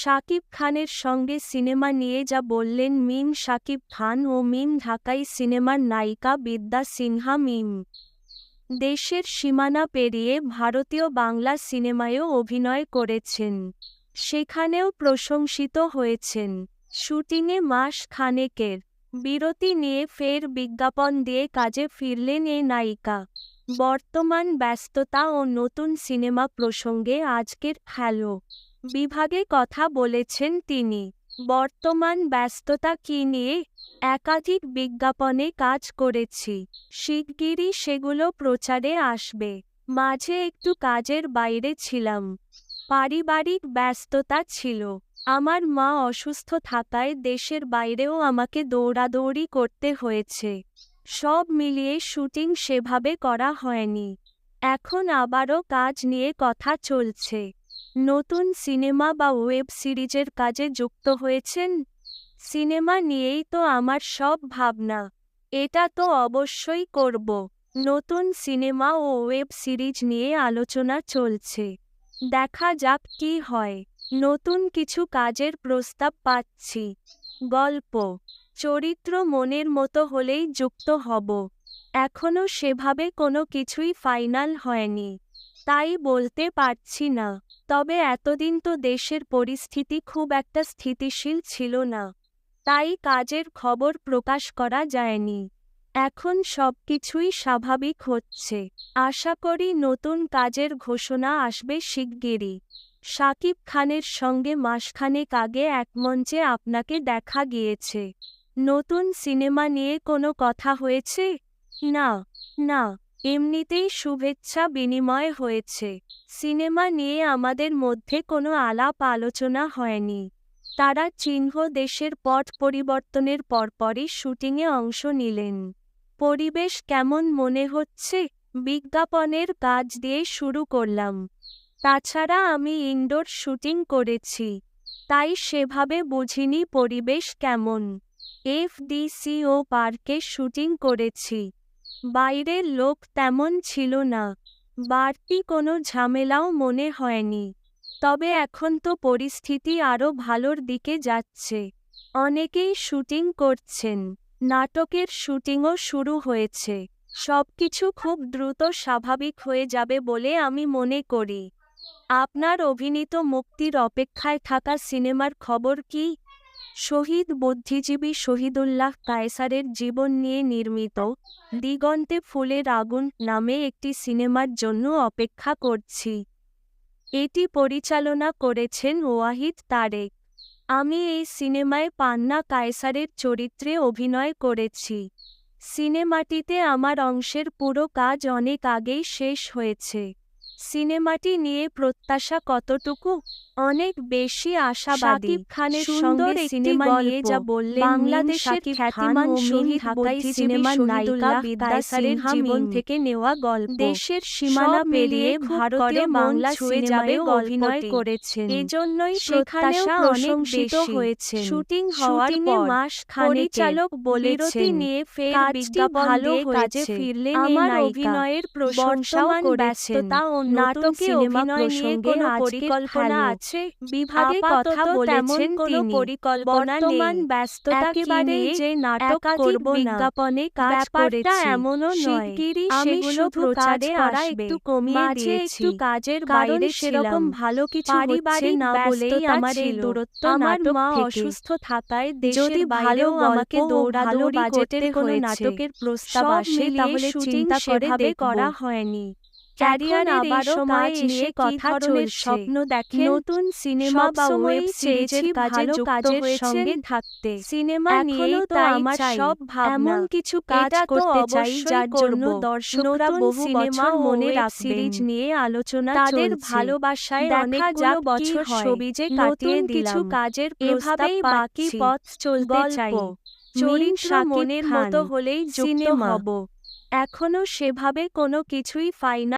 শাকিব খানের সঙ্গে সিনেমা নিয়ে যা বললেন মিম শাকিব খান ও মিম ঢাকাই সিনেমার নায়িকা বিদ্যা সিনহা মিম। দেশের সীমানা পেরিয়ে ভারতীয় বাংলা সিনেমায়ও অভিনয় করেছেন। সেখানেও প্রশংসিত হয়েছেন। শুটিংয়ে মাস খানেকের বিরতি নিয়ে ফের বিজ্ঞাপন দিয়ে কাজে ফিরলেন এ নায়িকা। বর্তমান ব্যস্ততা ও নতুন সিনেমা প্রসঙ্গে আজকের হ্যালো। বিভাগে কথা বলেছেন তিনি। বর্তমান ব্যস্ততা কি নিয়ে একাধিক বিজ্ঞাপনে কাজ করেছি। শিগগিরই সেগুলো প্রচারে আসবে। মাঝে একটু কাজের বাইরে ছিলাম। পারিবারিক ব্যস্ততা ছিল। আমার মা অসুস্থ থাকায় দেশের বাইরেও আমাকে দৌড়াদৌড়ি করতে হয়েছে। সব মিলিয়ে শুটিং সেভাবে করা হয়নি। এখন আবারও কাজ নিয়ে কথা চলছে। নতুন সিনেমা বা ওয়েব সিরিজের কাজে যুক্ত হয়েছেন? সিনেমা নিয়েই তো আমার সব ভাবনা। এটা তো অবশ্যই করব। নতুন সিনেমা ও ওয়েব সিরিজ নিয়ে আলোচনা চলছে। দেখা যাক কি হয়। নতুন কিছু কাজের প্রস্তাব পাচ্ছি। গল্প। চরিত্র মনের মতো হলেই যুক্ত হব। এখনও সেভাবে কোনো কিছুই ফাইনাল হয়নি। তাই বলতে পারছি না। তবে এতদিন তো দেশের পরিস্থিতি খুব একটা স্থিতিশীল ছিল না। তাই কাজের খবর প্রকাশ করা যায়নি। এখন সবকিছুই স্বাভাবিক হচ্ছে। আশা করি নতুন কাজের ঘোষণা আসবে শিগগিরই। শাকিব খানের সঙ্গে মাসখানেক আগে এক মঞ্চে আপনাকে দেখা গিয়েছে। নতুন সিনেমা নিয়ে কোনো কথা হয়েছে? না না। এমনিতেই শুভেচ্ছা বিনিময় হয়েছে। সিনেমা নিয়ে আমাদের মধ্যে কোনো আলাপ আলোচনা হয়নি। তারা চিহ্ন দেশের পট পরিবর্তনের পরপরই শুটিংয়ে অংশ নিলেন। পরিবেশ কেমন মনে হচ্ছে? বিজ্ঞাপনের কাজ দিয়ে শুরু করলাম। তাছাড়া আমি ইনডোর শুটিং করেছি। তাই সেভাবে বুঝিনি পরিবেশ কেমন। এফডিসি ও পার্কে শুটিং করেছি। বাইরের লোক তেমন ছিল না। বাড়তি কোনো ঝামেলাও মনে হয়নি। তবে এখন তো পরিস্থিতি আরও ভালোর দিকে যাচ্ছে। অনেকেই শুটিং করছেন। নাটকের শুটিংও শুরু হয়েছে। সবকিছু খুব দ্রুত স্বাভাবিক হয়ে যাবে বলে আমি মনে করি। আপনার অভিনীত মুক্তির অপেক্ষায় থাকা সিনেমার খবর কি? শহীদ বুদ্ধিজীবী শহীদুল্লাহ কায়সারের জীবন নিয়ে নির্মিত দিগন্তে ফুলের আগুন নামে একটি সিনেমার জন্য অপেক্ষা করছি। এটি পরিচালনা করেছেন ওয়াহিদ তারেক। আমি এই সিনেমায় পান্না কায়সারের চরিত্রে অভিনয় করেছি। সিনেমাটিতে আমার অংশের পুরো কাজ অনেক আগেই শেষ হয়েছে। সিনেমাটি নিয়ে প্রত্যাশা কতটুকু অনেক বেশি আশাবাদী শাকিব খানের সুন্দর সিনেমা নিয়ে যা বললেন বাংলাদেশের খ্যাতিমান খান শহীদ ঢাকাই সিনেমার নায়িকা বিদ্যা সিনহা জীবন থেকে নেওয়া গল্প দেশের সীমানা পেরিয়ে ভারতীয় বাংলা বাংলা সিনেমায়ও সিনেমায়ও অভিনয়। করেছেন এজন্যই সেখানেও প্রশংসিত বেশি। হয়েছেন শুটিং হওয়ার পর মাস পরিচালক বিরতি বলেছেন, নিয়ে ফের বিজ্ঞাপন ভালো কাজে হয়েছে। ফিরলেন আমার অভিনয়ের প্রশংসাও করেছেন। ও নতুন নাটকে অভিনয় নিয়ে কোনো পরিকল্পনা আছে? বিভাগে কথা বলেছেন কোনো পরিকল্পনা বর্তমান। ব্যস্ততা কি যে নাটক করব বিজ্ঞাপনে কাজ করেছি। এমনও নয়। আমি শুধু প্রচারে কাজ আসবে। একটু কমিয়ে দিয়েছি। কাজের বাইরে সেরকম ভালো কিছু হচ্ছে না বলেই আমার এই দূরত্ব আমার মা অসুস্থ থাকায় দেশের বাইরেও আমাকে দৌড়াদৌড়ি বাজেটের কোনো নাটকের প্রস্তাব আসে তাহলে চিন্তা করে করা হয়নি। ক্যারিয়ারের এই আবারও এসে কথা ধরনের স্বপ্ন? নতুন সিনেমা বা ওয়েব সিরিজের কাজে কাজের সঙ্গে থাকতে। সিনেমা নিয়েই তো আমার সব ভাবনা। কিছু কাজ করতে চাই যার জন্য দর্শকরা বহু বছর মনে সিরিজ নিয়ে আলোচনা তাদের ভালোবাসায় অনেকগুলো বছর। সবিজে কাটিয়ে কিছু কাজের এভাবেই বাকি পথ চলতে চাই। চরিত্র মনের মতো হলেই যুক্ত সিনেমা। হব। এখনও সেভাবে কোনো কিছুই ফাইনাল